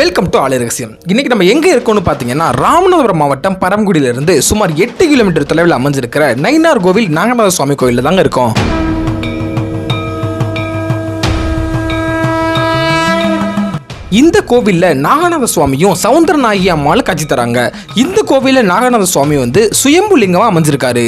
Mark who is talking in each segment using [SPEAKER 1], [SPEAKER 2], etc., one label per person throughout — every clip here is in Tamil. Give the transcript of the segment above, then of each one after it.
[SPEAKER 1] வெல்கம் டு ஆலை ரகசியம். இன்னைக்கு நம்ம எங்கே இருக்கோம்னு பார்த்தீங்கன்னா ராமநாதபுரம் மாவட்டம் பரம்குடியிலிருந்து சுமார் எட்டு கிலோமீட்டர் தொலைவில் அமைஞ்சிருக்கிற நைனார் கோவில் நாகநாத சுவாமி கோயிலில் தாங்க இருக்கோம். இந்த கோவிலில் நாகநாத சுவாமியும் சவுந்தரநாயகி அம்மாவில் காட்சி தராங்க. இந்த கோவிலில் நாகநாத சுவாமி வந்து சுயம்பு லிங்கமாக அமைஞ்சிருக்காரு.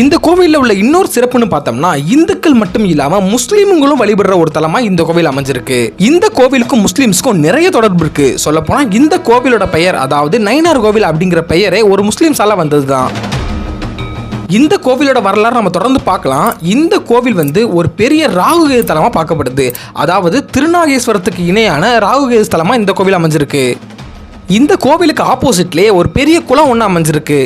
[SPEAKER 1] இந்த கோவிலில் உள்ள இன்னொரு சிறப்புன்னு பார்த்தோம்னா இந்துக்கள் மட்டும் இல்லாம முஸ்லீம்களும் வழிபடுற ஒரு தலமா இந்த கோவில் அமைஞ்சிருக்கு. இந்த கோவிலுக்கும் முஸ்லீம்ஸ்க்கும் நிறைய தொடர்பு இருக்கு. சொல்ல போனா இந்த கோவிலோட பெயர் அதாவது நைனார் கோவில் அப்படிங்கிற பெயரே ஒரு முஸ்லீம்ஸால வந்ததுதான். இந்த கோவிலோட வரலாறு நம்ம தொடர்ந்து பார்க்கலாம். இந்த கோவில் வந்து ஒரு பெரிய ராகுகேது தலமாக பார்க்கப்படுது. அதாவது திருநாகேஸ்வரத்துக்கு இணையான ராகுகேது தலமாக இந்த கோவில் அமைஞ்சிருக்கு. இந்த கோவிலுக்கு ஆப்போசிட்லேயே ஒரு பெரிய குளம் ஒன்று அமைஞ்சிருக்கு.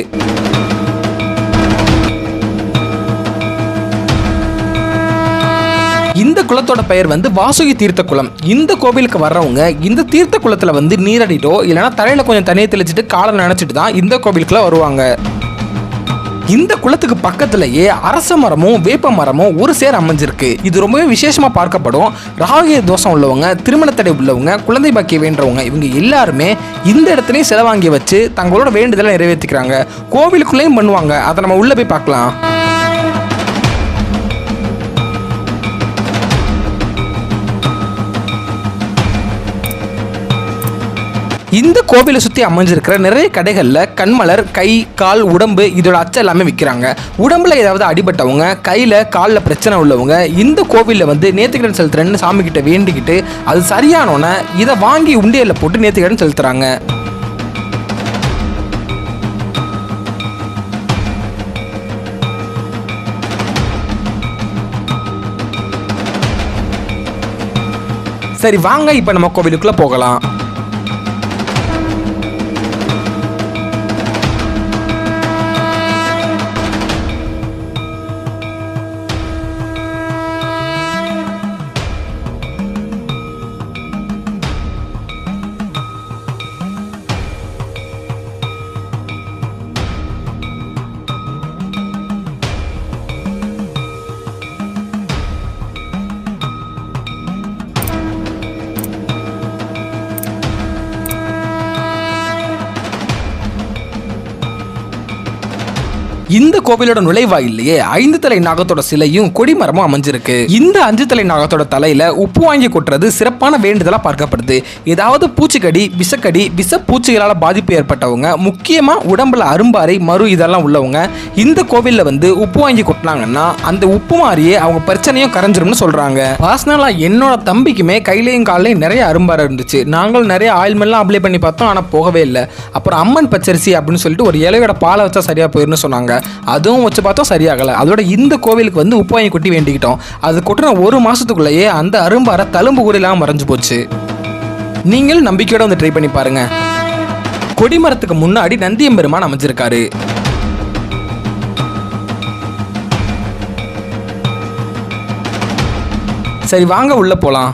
[SPEAKER 1] குளத்தோட பெயர் வந்து வாசுகி தீர்த்த குளம். இந்த கோவிலுக்கு வர்றவங்க இந்த தீர்த்த குளத்துல வந்து நீரடிட்டோ இல்லைன்னா தலையில கொஞ்சம் தண்ணியை தெளிச்சிட்டு காலை நினைச்சிட்டு தான் இந்த கோவிலுக்குள்ள வருவாங்க. இந்த குளத்துக்கு பக்கத்திலேயே அரச மரமும் வேப்ப மரமும் ஒரு சேர் அமைஞ்சிருக்கு. இது ரொம்பவே விசேஷமாக பார்க்கப்படும். ராகிய தோஷம் உள்ளவங்க திருமணத்தடை உள்ளவங்க குழந்தை பாக்கிய வேண்டவங்க இவங்க எல்லாருமே இந்த இடத்துலையும் செலவாங்கி வச்சு தங்களோட வேண்டுதலை நிறைவேற்றிக்கிறாங்க கோவிலுக்குள்ளேயும் பண்ணுவாங்க. அதை நம்ம உள்ளே போய் பார்க்கலாம். இந்த கோவிலை சுற்றி அமைஞ்சிருக்கிற நிறைய கடைகளில் கண்மலர் கை கால் உடம்பு இதோட அச்சம் எல்லாமே விற்கிறாங்க உடம்புல ஏதாவது அடிபட்டவங்க கையில் காலில் பிரச்சனை உள்ளவங்க இந்த கோவிலில் வந்து நேர்த்திக்கடன் செலுத்துறேன்னு சாமி கிட்ட வேண்டிக்கிட்டு அது சரியானோன்னே இதை வாங்கி உண்டியலில் போட்டு நேர்த்திக்கடன் செலுத்துகிறாங்க சரி வாங்க இப்போ நம்ம கோவிலுக்குள்ளே போகலாம். இந்த கோவிலோட நுழைவாயிலேயே ஐந்து தலை நாகத்தோட சிலையும் கொடிமரமும் அமைஞ்சிருக்கு. இந்த அஞ்சு தலை நாகத்தோட தலையில உப்பு வாங்கி கொட்டுறது சிறப்பான வேண்டுதலா பார்க்கப்படுது. ஏதாவது பூச்சிக்கடி விஷக்கடி விஷ பூச்சிகளால பாதிப்பு ஏற்பட்டவங்க முக்கியமா உடம்புல அரும்பாறை மறு இதெல்லாம் உள்ளவங்க இந்த கோவில்ல வந்து உப்பு வாங்கி கொட்டினாங்கன்னா அந்த உப்பு மாறியே அவங்க பிரச்சனையும் கரைஞ்சிரும்னு சொல்றாங்க. பர்சனலா என்னோட தம்பிக்குமே கையிலையும் காலையும் நிறைய அரும்பாறை இருந்துச்சு. நாங்களும் நிறைய ஆயில்மெல்லாம் அப்ளை பண்ணி பார்த்தோம் ஆனா போகவே இல்லை. அப்புறம் அம்மன் பச்சரிசி அப்படின்னு சொல்லிட்டு ஒரு இலையோட பாலை வச்சா சரியா போயிருன்னு சொன்னாங்க. அதுவும் வச்சு பார்த்தோம் சரியாகலை. அதோட இந்த கோவிலுக்கு வந்து உப்பாயை கொட்டி வேண்டிக்கிட்டோம். அது கொட்டின ஒரு மாசத்துக்குள்ளேயே அந்த அரும்பார தழும்பு கூட இல்லாமல் மறைஞ்சு போச்சு. நீங்களும் நம்பிக்கையோட வந்து ட்ரை பண்ணி பாருங்க. கொடிமரத்துக்கு முன்னாடி நந்தியம்பெருமான் அமைஞ்சிருக்காரு. சரி வாங்க உள்ள போலாம்.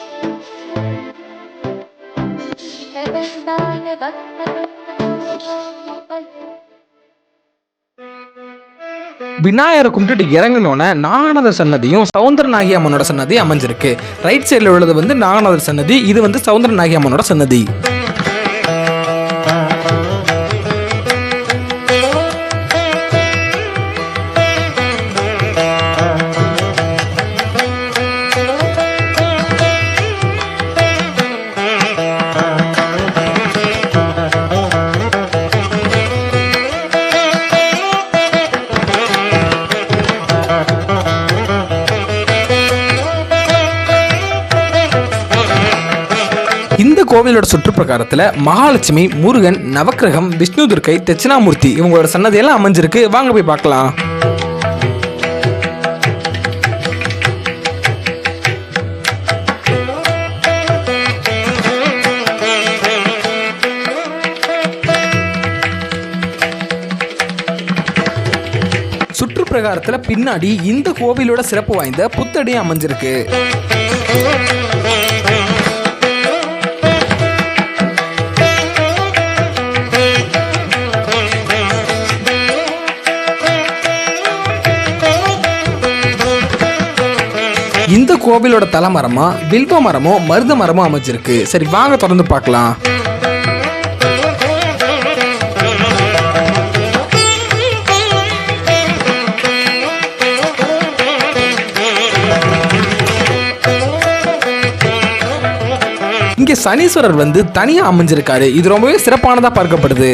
[SPEAKER 1] விநாயகரை கும்பிட்டுட்டு இறங்கினோன்னே நாகநாதர் சன்னதியும் சவுந்தரநாயகி அம்மனோட சன்னதி அமைஞ்சிருக்கு. ரைட் சைடில் உள்ளது வந்து நாகநாதர் சன்னதி இது வந்து சவுந்தரநாயகி அம்மனோட சன்னதி. கோவிலோட சுற்றுப்பிரகாரத்துல மகாலட்சுமி முருகன் நவக்கிரகம் விஷ்ணு துர்க்கை தட்சிணாமூர்த்தி இவங்களோட சன்னதியெல்லாம் அமைஞ்சிருக்கு. வாங்க போய் பார்க்கலாம். சுற்றுப்பிரகாரத்துல பின்னாடி இந்த கோவிலோட சிறப்பு வாய்ந்த புத்தடி அமைஞ்சிருக்கு. இந்த கோவிலோட தலைமரமா வில்வ மரமோ மருத மரமோ அமைஞ்சிருக்கு. சரி வாங்க தொடர்ந்து பார்க்கலாம். இங்க சனீஸ்வரர் வந்து தனியா அமைஞ்சிருக்காரு. இது ரொம்பவே சிறப்பானதா பார்க்கப்படுது.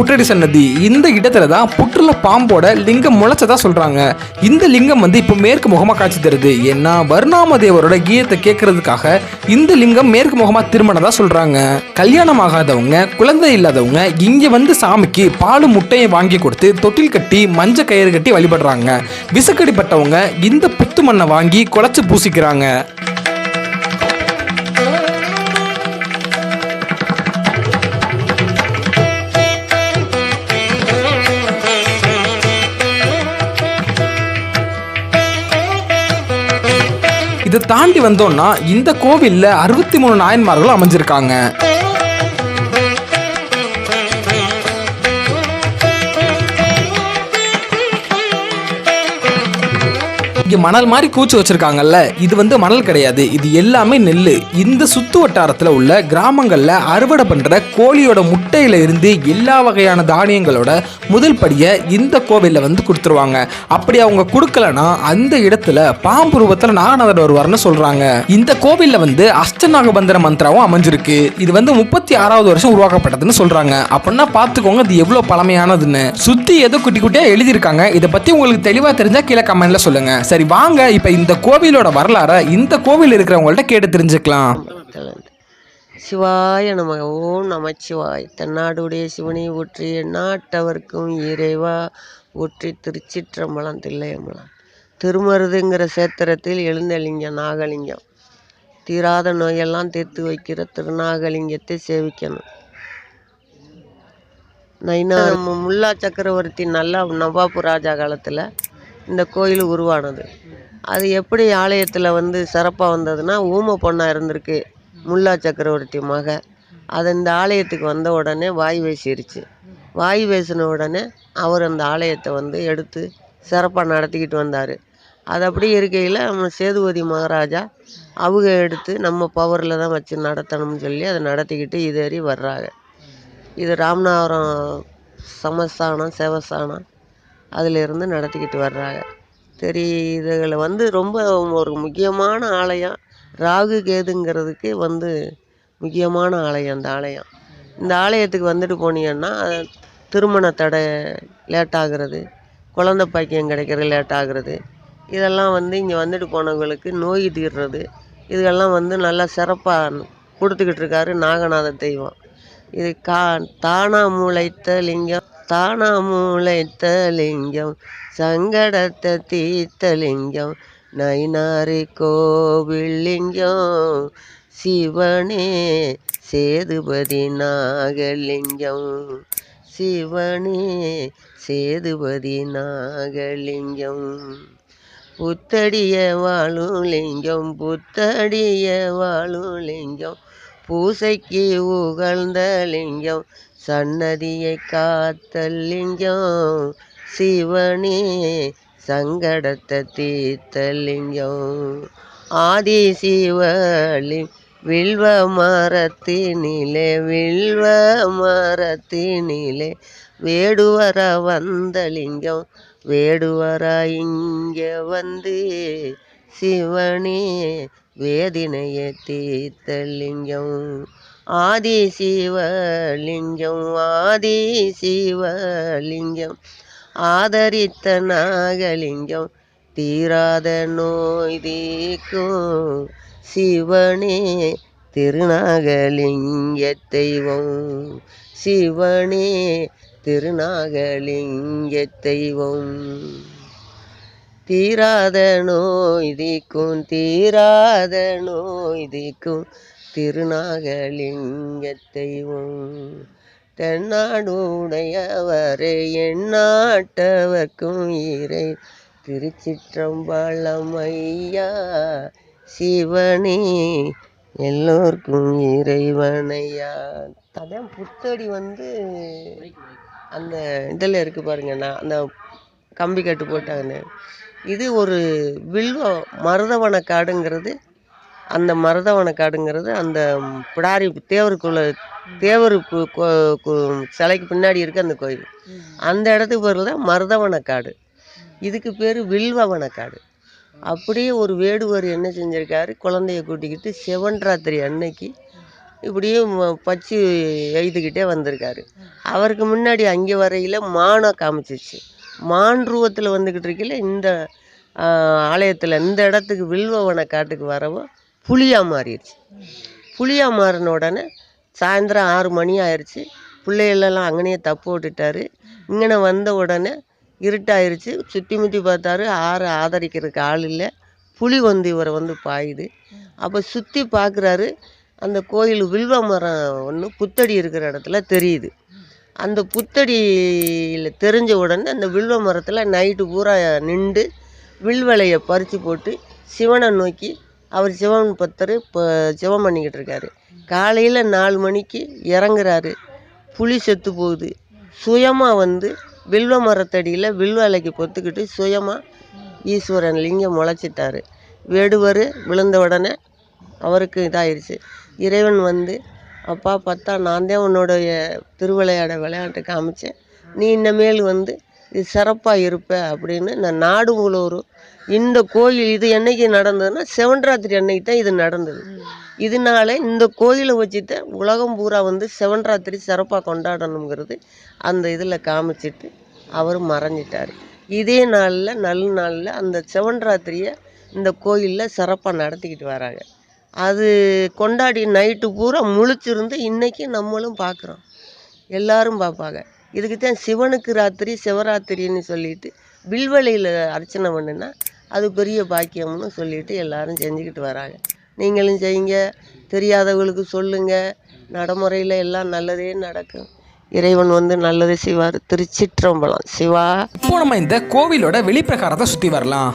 [SPEAKER 1] புற்றடி சன்னதி இந்த இடத்துல தான் புற்றுல பாம்போட லிங்கம் முளைச்சதா சொல்றாங்க. இந்த லிங்கம் வந்து இப்போ மேற்கு முகமாக காட்சி தருது. ஏன்னா வருணாமதேவரோட கீதத்தை கேட்கறதுக்காக இந்த லிங்கம் மேற்கு முகமாக திருமணதா சொல்றாங்க. கல்யாணம் ஆகாதவங்க குழந்தை இல்லாதவங்க இங்க வந்து சாமிக்கு பால் முட்டையை வாங்கி கொடுத்து தொட்டில் கட்டி மஞ்ச கயிறு கட்டி வழிபடுறாங்க. விசக்கடிப்பட்டவங்க இந்த புத்து மண்ணை வாங்கி குழச்சு பூசிக்கிறாங்க. இதை தாண்டி வந்தோம்னா இந்த கோவில்ல அறுபத்தி மூணு நாயன்மார்களும் அமைஞ்சிருக்காங்க. இங்கே மணல் மாதிரி கூச்சி வச்சிருக்காங்கல்ல இது வந்து மணல் கிடையாது. இது எல்லாமே நெல் இந்த சுத்து வட்டாரத்தில் உள்ள கிராமங்களில் அறுவடை பண்ணுற கோழியோட முட்டையில இருந்து எல்லா வகையான தானியங்களோட முதல் படியை இந்த கோவிலில் வந்து கொடுத்துருவாங்க. அப்படி அவங்க கொடுக்கலனா அந்த இடத்துல பாம்பு ரூபத்தில் நாகநாதர் வருவார்னு சொல்கிறாங்க இந்த கோவில்ல வந்து அஷ்டநாகபந்தர மந்திராவும் அமைஞ்சிருக்கு. இது வந்து முப்பத்தி ஆறாவது வருஷம் உருவாக்கப்பட்டதுன்னு சொல்கிறாங்க அப்படின்னா பார்த்துக்கோங்க இது எவ்வளோ பழமையானதுன்னு. சுற்றி ஏதோ குட்டி குட்டியாக எழுதியிருக்காங்க. இதை பற்றி உங்களுக்கு தெளிவாக தெரிஞ்சால் கீழே கமெண்ட்ல சொல்லுங்கள் சரி வாங்க. இப்ப இந்த கோவிலோட வரலாறை இந்த கோவில் இருக்கிறவங்கள்ட்ட கேட்டு தெரிஞ்சுக்கலாம்.
[SPEAKER 2] சிவாய நம ஓம் நமச்சிவாய். தென்னாடுடைய சிவனை ஊற்றி நாட்டவர்க்கும் இறைவா ஊற்றி திருச்சிற்றம்பலம் தில்லையம்பலம். திருமருதுங்கிற சேத்திரத்தில் எழுந்தலிங்கம் நாகலிங்கம். தீராத நோயெல்லாம் தீர்த்து வைக்கிற திருநாகலிங்கத்தை சேவிக்கணும். நைனா முல்லா சக்கரவர்த்தி நல்லா நவாபு ராஜா காலத்தில் இந்த கோயில் உருவானது. அது எப்படி ஆலயத்தில் வந்து சிறப்பாக வந்ததுன்னா ஊமை பொண்ணாக இருந்திருக்கு முல்லா சக்கரவர்த்தி மக. அது இந்த ஆலயத்துக்கு வந்த உடனே வாய் வீசிருச்சு. வாய் வீசின உடனே அவர் அந்த ஆலயத்தை வந்து எடுத்து சிறப்பாக நடத்திக்கிட்டு வந்தார். அது அப்படி இருக்கையில் நம்ம சேதுபதி மகாராஜா அவங்க எடுத்து நம்ம பவரில் தான் வச்சு நடத்தணும்னு சொல்லி அதை நடத்திக்கிட்டு இதேறி வர்றாங்க. இது ராமநாதபுரம் சமஸ்தானம் சேவஸ்தானம் அதிலிருந்து நடத்திக்கிட்டு வர்றாங்க. சரி இதில் வந்து ரொம்ப ஒரு முக்கியமான ஆலயம். ராகு கேதுங்கிறதுக்கு வந்து முக்கியமான ஆலயம் இந்த ஆலயம். இந்த ஆலயத்துக்கு வந்துட்டு போனீங்கன்னா திருமண தடை லேட் ஆகுறது குழந்த பாக்கியம் கிடைக்கிறது லேட் இதெல்லாம் வந்து இங்கே வந்துட்டு போனவங்களுக்கு நோய் தீர்றது. இதுகெல்லாம் வந்து நல்லா சிறப்பாக கொடுத்துக்கிட்டு இருக்காரு நாகநாத தெய்வம். இது கா தானா மூளைத்த லிங்கம். தானா முளைத்த லிங்கம் சங்கடத்தை தீர்த்த லிங்கம் நைனாரி கோவில் லிங்கம் சிவனே சேதுபதி நாகலிங்கம் சிவனே சேதுபதி நாகலிங்கம். புத்தடிய வாழும் லிங்கம் புத்தடிய வாழும் லிங்கம் பூசைக்கு உகழ்ந்த லிங்கம் சன்னதியை காத்த லிங்கம் சிவனே சங்கடத்தை தீர்த்த லிங்கம். ஆதி சிவலிங் வில்வ மரத்தினிலே வில்வ மரத்தினிலே வேடுவர வந்த லிங்கம் வேடுவர இங்கே வந்து சிவனே வேதினைய தீர்த்தலிங்கம் ஆதி சிவலிங்கம் ஆதி சிவலிங்கம் ஆதரித்த நாகலிங்கம் தீராத நோய் தீக்கும் சிவனே திருநாகலிங்க தெய்வம் சிவனே திருநாகலிங்க தெய்வம் தீராத நோய் தீக்கும் தீராத நோய் தீக்கும் திருநாகலிங்க தெய்வம் தென்னாடுடையவரே எந்நாட்டவர்க்கும் இறை திருச்சிற்றம்பலம் ஐயா சிவனே எல்லோருக்கும் இறைவனையா. அதான் புத்தடி வந்து அந்த இதில் இருக்கு பாருங்க நான் அந்த கம்பி கட்டு போட்டாங்கன்னு. இது ஒரு வில்வ மருதவன காடுங்கிறது அந்த மருதவன காடுங்கிறது அந்த பிடாரி தேவருக்குள்ள தேவர் கு- சிலைக்கு பின்னாடி இருக்கு அந்த கோயில். அந்த இடத்துக்கு பேர் தான் மருதவன காடு இதுக்கு பேர் வில்வவன காடு அப்படியே ஒரு வேடுவர் என்ன செஞ்சுருக்காரு? குழந்தைய கூட்டிக்கிட்டு செவன் ராத்திரி அன்னைக்கு இப்படியே பச்சு எழுதுக்கிட்டே வந்திருக்காரு. அவருக்கு முன்னாடி அங்கே வரையில் மானம் காமிச்சிச்சு. மான் வந்துக்கிட்டு இருக்கையில இந்த ஆலயத்தில் இந்த இடத்துக்கு வில்வவன காட்டுக்கு வரவும் புலியாக மாறிடுச்சு. புலியாக மாறின உடனே சாயந்தரம் ஆறு மணி ஆயிடுச்சு பிள்ளைகளெல்லாம் அங்கனையே தப்பு விட்டுட்டாரு. இங்கன வந்த உடனே இருட்டாயிருச்சு. சுற்றி முற்றி பார்த்தாரு ஆறு ஆதரிக்கிறதுக்கு ஆள் இல்லை. புலி வந்து இவரை வந்து பாயுது. அப்போ சுற்றி பார்க்குறாரு அந்த கோயில் வில்வ மரம் ஒன்று புத்தடி இருக்கிற இடத்துல தெரியுது. அந்த புத்தடியில் தெரிஞ்ச உடனே அந்த வில்வ மரத்தில் நைட்டு பூரா நின்று வில்வலையை பறித்து போட்டு சிவனை நோக்கி அவர் சிவன் பக்தர் இப்போ சிவம் பண்ணிக்கிட்டு இருக்காரு. காலையில் நாலு மணிக்கு இறங்குறாரு. புலி செத்து போகுது. சுயமாக வந்து வில்வ மரத்தடியில் வில்வலைக்கு பொத்துக்கிட்டு சுயமாக ஈஸ்வரன் லிங்கம் முளைச்சிட்டாரு. வேடுவர் விழுந்த உடனே அவருக்கு இதாயிருச்சு. இறைவன் வந்து அப்பா பார்த்தா நான் தான் உன்னுடைய திருவிளையாட விளையாட்டு காமித்தேன் நீ இனிமேல் வந்து இது சிறப்பாக இருப்ப அப்படின்னு நான் நாடு முழுவதும் இந்த கோயில் இது என்னைக்கு நடந்ததுன்னா செவன்ராத்திரி அன்னைக்கு தான் இது நடந்தது. இதனால இந்த கோயிலை வச்சுட்டு உலகம் பூரா வந்து செவன்ராத்திரி சிறப்பாக கொண்டாடணுங்கிறது அந்த இதில் காமிச்சிட்டு அவர் மறைஞ்சிட்டார். இதே நாளில் நல்ல நாளில் அந்த செவன்ராத்திரியை இந்த கோயிலில் சிறப்பாக நடத்திக்கிட்டு வராங்க. அது கொண்டாடி நைட்டு பூரா முழிச்சிருந்து இன்றைக்கி நம்மளும் பார்க்குறோம் எல்லாரும் பார்ப்பாங்க. இதுக்கு தான் சிவனுக்கு ராத்திரி சிவராத்திரின்னு சொல்லிட்டு வில்வலையில் அர்ச்சனை பண்ணுனா அது பெரிய பாக்கியம்னு சொல்லிட்டு எல்லாரும் செஞ்சுக்கிட்டு வராங்க. நீங்களும் செய்யுங்க. தெரியாதவங்களுக்கு சொல்லுங்கள் நடைமுறையில் எல்லாம் நல்லதே நடக்கும். இறைவன் வந்து நல்லது செய்வார். திருச்சிற்றம்பலம். சிவா.
[SPEAKER 1] இப்போ நம்ம இந்த கோவிலோட வெளிப்பிரகாரத்தை சுற்றி வரலாம்.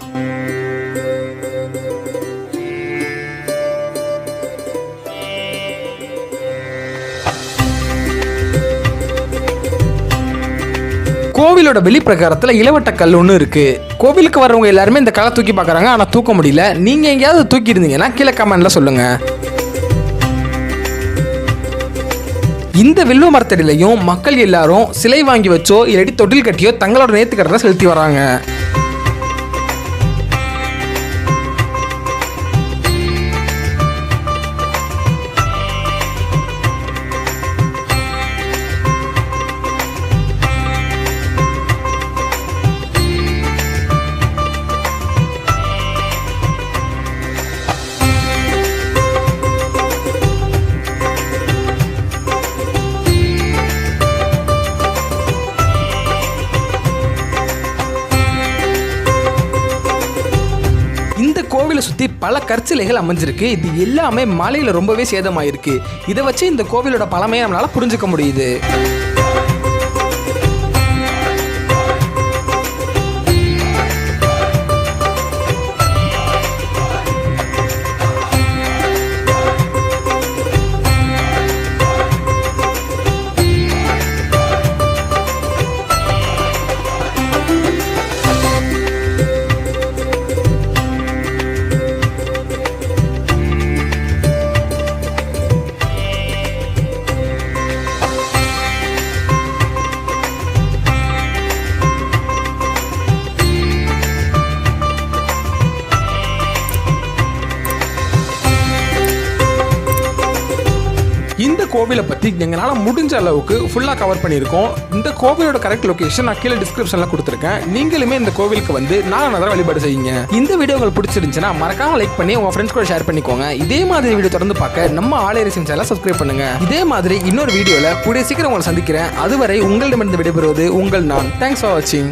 [SPEAKER 1] கோவிலோட வெளிப்பிரகாரத்தில் இளவட்ட கல் ஒன்று இருக்கு. கோவிலுக்கு வரவங்க எல்லாருமே இந்த கல்லை தூக்கி பார்க்குறாங்க ஆனால் தூக்க முடியல. நீங்கள் எங்கேயாவது தூக்கி இருந்தீங்கன்னா கீழே கமெண்ட்ல சொல்லுங்கள் இந்த வில்வ மரத்தடியிலையும் மக்கள் எல்லாரும் சிலை வாங்கி வச்சோ இல்லாட்டி தொட்டில் கட்டியோ தங்களோட நேர்த்திக்கடனை செலுத்தி வராங்க. சுற்றி பல கற்சிலைகள் அமைஞ்சிருக்கு. இது எல்லாமே மலையில் ரொம்பவே சேதமாயிருக்கு. இதை வச்சு இந்த கோவிலோட பழமையை நம்மளால புரிஞ்சுக்க முடியுது. இந்த கோவிலை பற்றி எங்களால் முடிஞ்ச அளவுக்கு ஃபுல்லாக கவர் பண்ணியிருக்கோம். இந்த கோவிலோட கரெக்ட் லொக்கேஷன் நான் கீழே டிஸ்கிரிப்ஷனில் கொடுத்துருக்கேன். நீங்களுமே இந்த கோவிலுக்கு வந்து நாலு நேரம் வழிபாடு செய்யுங்க. இந்த வீடியோ உங்களுக்கு பிடிச்சிருந்துச்சுன்னா மறக்காம லைக் பண்ணி உங்கள் ஃப்ரெண்ட்ஸ் கூட ஷேர் பண்ணிக்கோங்க. இதே மாதிரி வீடியோ தொடர்ந்து பார்க்க நம்ம ஆலேரிசன் சேனலை சப்ஸ்கிரைப் பண்ணுங்க. இதே மாதிரி இன்னொரு வீடியோவில் கூடிய சீக்கிரம் உங்களை சந்திக்கிறேன். அதுவரை உங்களிடமிருந்து விடைபெறுவது உங்கள் நான். தேங்க்ஸ் ஃபார் வாட்சிங்